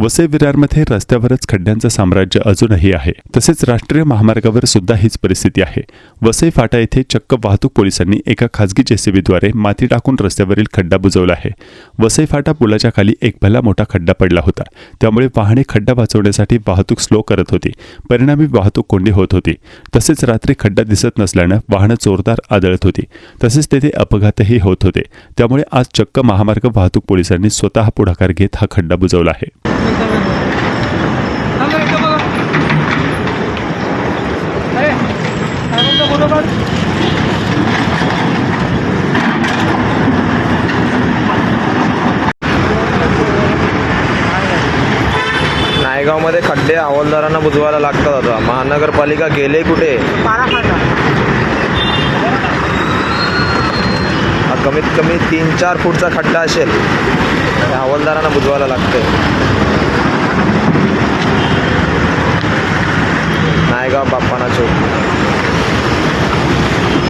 वसई विरारमध्ये रस्त्यावरच खड्ड्यांचं साम्राज्य अजूनही आहे. तसेच राष्ट्रीय महामार्गावर सुद्धा हीच परिस्थिती आहे. वसई फाटा येथे चक्क वाहतूक पोलिसांनी एका खासगी जेसीबीद्वारे माती टाकून रस्त्यावरील खड्डा बुजवला आहे. वसई फाटा पुलाच्या खाली एक भला मोठा खड्डा पडला होता. त्यामुळे वाहने खड्डा वाचवण्यासाठी वाहतूक स्लो करत होती. परिणामी वाहतूक कोंडी होत होती. तसेच रात्री खड्डा दिसत नसल्यानं वाहनं जोरदार आदळत होती. तसेच तेथे अपघातही होत होते. त्यामुळे आज चक्क महामार्ग वाहतूक पोलिसांनी स्वतः पुढाकार घेत हा खड्डा बुजवला आहे. थांबा नायगावमध्ये खड्डे हवालदारांना बुजवायला लागतात आता. महानगरपालिका गेले कुठे? कमीत कमी तीन चार फूटचा खड्डा असेल. हवालदारांना बुजवायला नायगाव बाप्पाना चौक